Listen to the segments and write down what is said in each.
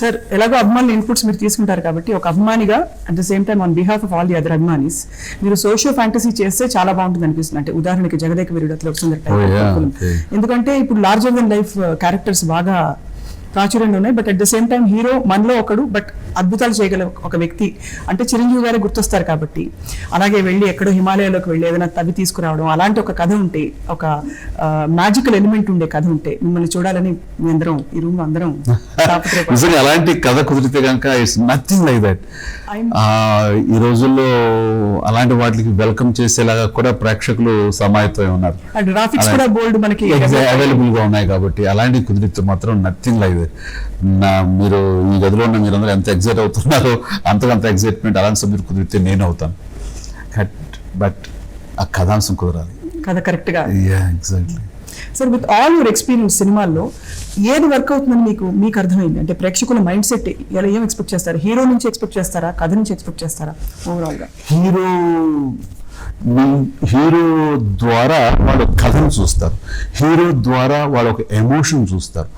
Sir ఎలాగో అభిమానుల inputs మీరు తీసుకుంటారు కాబట్టి ఒక అభిమానిగా at the same time on behalf of all the other అభిమానీస్ మీరు సోషియో ఫ్యాంటసీ చేస్తే చాలా బాగుంటుంది అనిపిస్తుంది. అంటే ఉదాహరణకి జగదేక Oh, yeah, okay. ఎందుకంటే ఇప్పుడు లార్జర్ దెన్ లైఫ్ క్యారెక్టర్స్ బాగా ప్రాచుర్యంలో ఉన్నాయి. But at the same time hero మనలో ఒకడు బట్ అద్భుతాలు చేయగల ఒక వ్యక్తి అంటే చిరంజీవి గారే గుర్తొస్తారు కాబట్టి. అలాగే వెళ్ళి ఎక్కడో హిమాలయాలోకి వెళ్ళి ఏదైనా తవి తీసుకురావడం అలాంటి ఒక కథ ఉంటే ఒక మ్యాజికల్ ఎలిమెంట్ ఉండే కథ ఉంటే మిమ్మల్ని చూడాలని మీ అందరం ఈ రూమ్ అందరం. నిజంగా అలాంటి కథ కుదిరితే కనుక ఇట్స్ నథింగ్ లైక్ దట్ ఈ రోజుల్లో అలాంటి వాటికి వెల్కమ్ చేసేలాగా కూడా ప్రేక్షకులు సమాయత్తమై ఉన్నారు. అండ్ గ్రాఫిక్స్ కూడా బోల్డ్ మనకి అవైలబుల్గా ఉన్నాయి కాబట్టి అలాంటి కుదిరితే మాత్రం నథింగ్ లైక్ దట్ మీరు ఈ గదిలో ఉన్న మీరందరూ ఎంత ఎగ్జైట్ అవుతున్నారో అంతకంత ఎగ్జైట్మెంట్ అలాంటి సబ్జెక్ట్ కుదిరితే నేను అవుతాను. బట్ ఆ కథాంశం కుదరాలి. కథ కరెక్ట్గా. Yeah exactly sir with all your experience సినిమాల్లో ఏది వర్క్ అవుతుందని మీకు మీకు అర్థమైంది? అంటే ప్రేక్షకుల మైండ్ సెట్ ఎలా ఏం ఎక్స్పెక్ట్ చేస్తారు? హీరో నుంచి ఎక్స్పెక్ట్ చేస్తారా? కథ నుంచి ఎక్స్పెక్ట్ చేస్తారా? ఓవరాల్గా. హీరో హీరో ద్వారా వాళ్ళు కథను చూస్తారు. హీరో ద్వారా వాళ్ళ ఒక ఎమోషన్ చూస్తారు.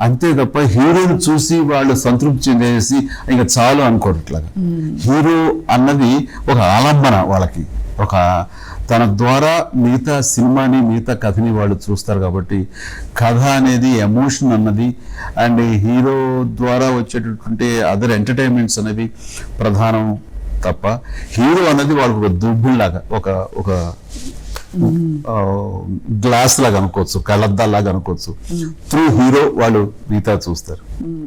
అంతే తప్ప హీరోని చూసి వాళ్ళు సంతృప్తి చెందేసి ఇంకా చాలు అనుకోవట్లేదు హీరో అన్నది ఒక ఆలంబన వాళ్ళకి. ఒక తన ద్వారా మిగతా సినిమాని మిగతా కథని వాళ్ళు చూస్తారు కాబట్టి కథ అనేది ఎమోషన్ అన్నది అండ్ హీరో ద్వారా వచ్చేటటువంటి అదర్ ఎంటర్టైన్మెంట్స్ అనేవి ప్రధానం. తప్ప హీరో అన్నది వాళ్ళకి ఒక దుబ్బుల్లాగా ఒక ఒక గ్లాస్ లాగా అనుకోవచ్చు కళ్ళద్దాలాగా అనుకోవచ్చు. త్రూ హీరో వాళ్ళు మిగతా చూస్తారు.